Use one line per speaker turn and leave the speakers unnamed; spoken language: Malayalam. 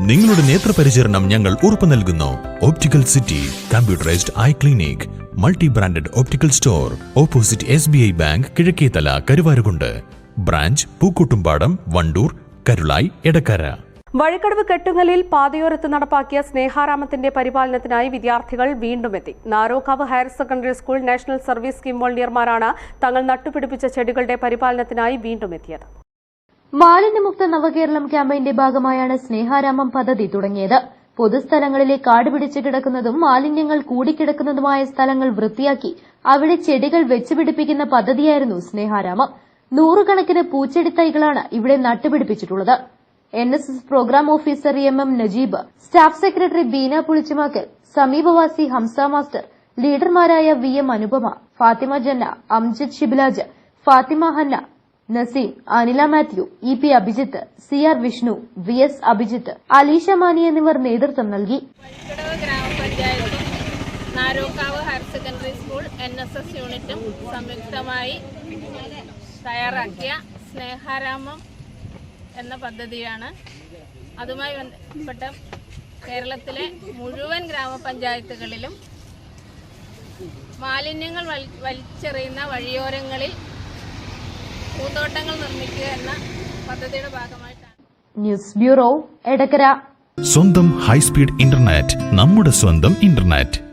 നിങ്ങളുടെ നേത്രപരിചരണം ഞങ്ങൾ ഉറപ്പു നൽകുന്നു. Optical city computerised eye clinic multi branded optical store opposite S B I bank Kizhakkethala Karuvarakundu branch Pookkottumpadam Wandoor Karulai Edakkara
Vazhikkadavu കെട്ടുങ്ങലിൽ പാതയോരത്ത് നടപ്പാക്കിയ സ്നേഹാരാമത്തിന്റെ പരിപാലനത്തിനായി വിദ്യാർത്ഥികൾ വീണ്ടും എത്തി. Narokkavu higher secondary school national service scheme വോളണ്ടിയർമാരാണ് തങ്ങൾ നട്ടുപിടിപ്പിച്ച ചെടികളുടെ പരിപാലനത്തിനായി വീണ്ടും എത്തിയത്.
മാലിന്യമുക്ത നവകേരളം ക്യാമ്പയിന്റെ ഭാഗമായാണ് സ്നേഹാരാമം പദ്ധതി തുടങ്ങിയത്. പൊതുസ്ഥലങ്ങളിലെ കാട് പിടിച്ചു കിടക്കുന്നതും മാലിന്യങ്ങൾ കൂടിക്കിടക്കുന്നതുമായ സ്ഥലങ്ങൾ വൃത്തിയാക്കി അവിടെ ചെടികൾ വെച്ചുപിടിപ്പിക്കുന്ന പദ്ധതിയായിരുന്നു സ്നേഹാരാമം. നൂറുകണക്കിന് പൂച്ചെടി തൈകളാണ് ഇവിടെ നട്ടുപിടിപ്പിച്ചിട്ടുള്ളത്. N S S programme officer M M Najeeb staff secretary Beena Pulichumakkal സമീപവാസി Hamsa master ലീഡർമാരായ V M Anupama Fathima Janna Amjad Shiblaj Fathima Hanna Naseem Anila Mathew E P Abhijith C R Vishnu V S Abhijith Aleesha Mani എന്നിവർ നേതൃത്വം നൽകി.
ഗ്രാമപഞ്ചായത്തും Narokkavu higher secondary school N S S യൂണിറ്റും സംയുക്തമായി തയ്യാറാക്കിയ സ്നേഹാരാമം എന്ന പദ്ധതിയാണ്. അതുമായി ബന്ധപ്പെട്ട കേരളത്തിലെ മുഴുവൻ ഗ്രാമപഞ്ചായത്തുകളിലും മാലിന്യങ്ങൾ വലിച്ചെറിയുന്ന വഴിയോരങ്ങളിൽ പൂന്തോട്ടങ്ങൾ നിർമ്മിക്കുക എന്ന പദ്ധതിയുടെ ഭാഗമായിട്ടാണ്.
News bureau Edakkara.
സ്വന്തം ഹൈസ്പീഡ് ഇന്റർനെറ്റ് നമ്മുടെ സ്വന്തം ഇന്റർനെറ്റ്.